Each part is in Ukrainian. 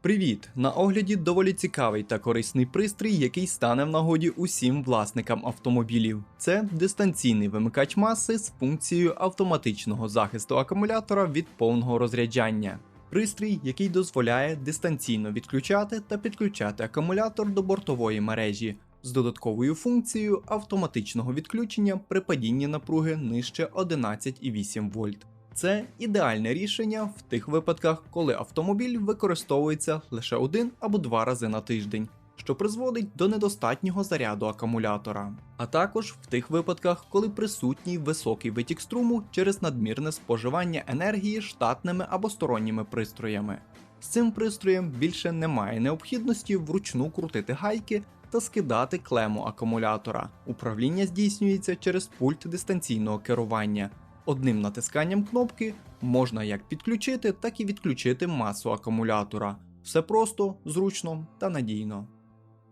Привіт! На огляді доволі цікавий та корисний пристрій, який стане в нагоді усім власникам автомобілів. Це дистанційний вимикач маси з функцією автоматичного захисту акумулятора від повного розряджання. Пристрій, який дозволяє дистанційно відключати та підключати акумулятор до бортової мережі з додатковою функцією автоматичного відключення при падінні напруги нижче 11,8 вольт. Це ідеальне рішення в тих випадках, коли автомобіль використовується лише один або два рази на тиждень, що призводить до недостатнього заряду акумулятора, а також в тих випадках, коли присутній високий витік струму через надмірне споживання енергії штатними або сторонніми пристроями. З цим пристроєм більше немає необхідності вручну крутити гайки та скидати клему акумулятора. Управління здійснюється через пульт дистанційного керування. Одним натисканням кнопки можна як підключити, так і відключити масу акумулятора. Все просто, зручно та надійно.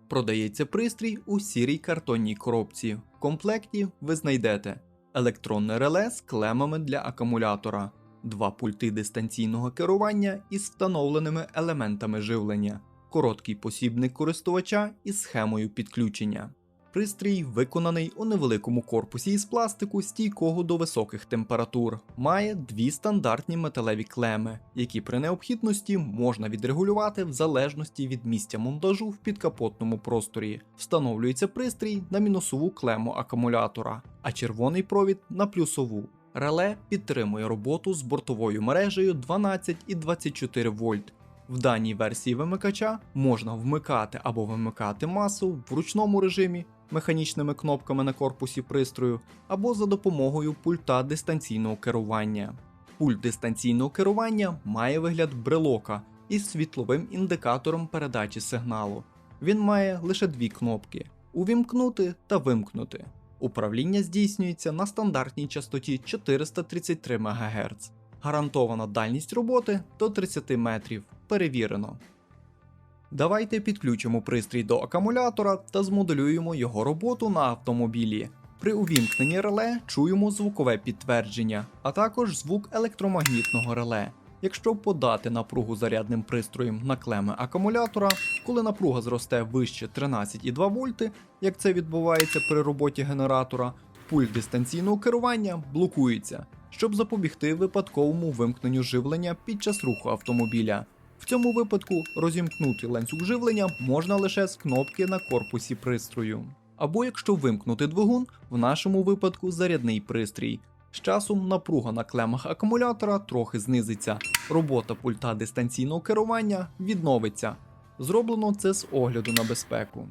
Продається пристрій у сірій картонній коробці. В комплекті ви знайдете електронне реле з клемами для акумулятора, два пульти дистанційного керування із встановленими елементами живлення, короткий посібник користувача із схемою підключення. Пристрій виконаний у невеликому корпусі із пластику, стійкого до високих температур. Має дві стандартні металеві клеми, які при необхідності можна відрегулювати в залежності від місця монтажу в підкапотному просторі. Встановлюється пристрій на мінусову клему акумулятора, а червоний провід на плюсову. Реле підтримує роботу з бортовою мережею 12 і 24 вольт. В даній версії вимикача можна вмикати або вимикати масу в ручному режимі механічними кнопками на корпусі пристрою або за допомогою пульта дистанційного керування. Пульт дистанційного керування має вигляд брелока із світловим індикатором передачі сигналу. Він має лише дві кнопки: увімкнути та вимкнути. Управління здійснюється на стандартній частоті 433 МГц. Гарантована дальність роботи до 30 метрів. Перевірено. Давайте підключимо пристрій до акумулятора та змоделюємо його роботу на автомобілі. При увімкненні реле чуємо звукове підтвердження, а також звук електромагнітного реле. Якщо подати напругу зарядним пристроєм на клеми акумулятора, коли напруга зросте вище 13,2 вольти, як це відбувається при роботі генератора, пульт дистанційного керування блокується, щоб запобігти випадковому вимкненню живлення під час руху автомобіля. В цьому випадку розімкнути ланцюг живлення можна лише з кнопки на корпусі пристрою. Або якщо вимкнути двигун, в нашому випадку зарядний пристрій. З часом напруга на клемах акумулятора трохи знизиться, робота пульта дистанційного керування відновиться. Зроблено це з огляду на безпеку.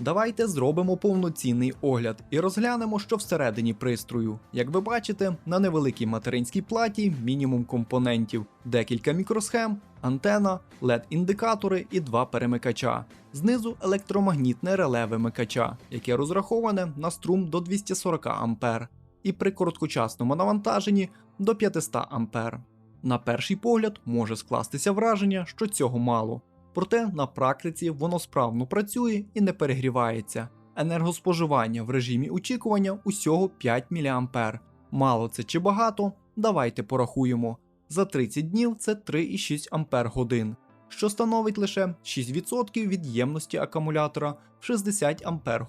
Давайте зробимо повноцінний огляд і розглянемо, що всередині пристрою. Як ви бачите, на невеликій материнській платі мінімум компонентів, декілька мікросхем, антена, LED-індикатори і два перемикача. Знизу електромагнітне реле вимикача, яке розраховане на струм до 240 А і при короткочасному навантаженні до 500 А. На перший погляд може скластися враження, що цього мало. Проте на практиці воно справно працює і не перегрівається. Енергоспоживання в режимі очікування усього 5 мА. Мало це чи багато? Давайте порахуємо. За 30 днів це 3,6 Ампер що становить лише 6% від ємності акумулятора в 60 Ампер.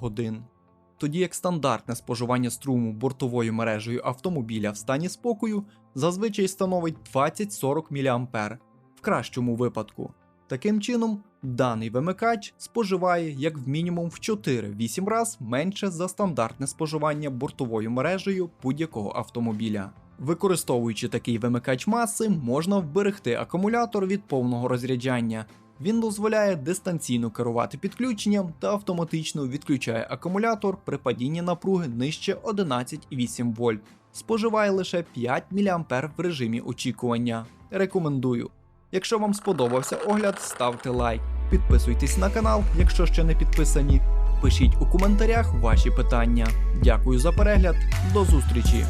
Тоді як стандартне споживання струму бортовою мережею автомобіля в стані спокою зазвичай становить 20-40 мА в кращому випадку. Таким чином, даний вимикач споживає як в мінімум в 4-8 раз менше за стандартне споживання бортовою мережею будь-якого автомобіля. Використовуючи такий вимикач маси, можна вберегти акумулятор від повного розряджання. Він дозволяє дистанційно керувати підключенням та автоматично відключає акумулятор при падінні напруги нижче 11,8 вольт. Споживає лише 5 мА в режимі очікування. Рекомендую. Якщо вам сподобався огляд, ставте лайк, підписуйтесь на канал, якщо ще не підписані. Пишіть у коментарях ваші питання. Дякую за перегляд, до зустрічі!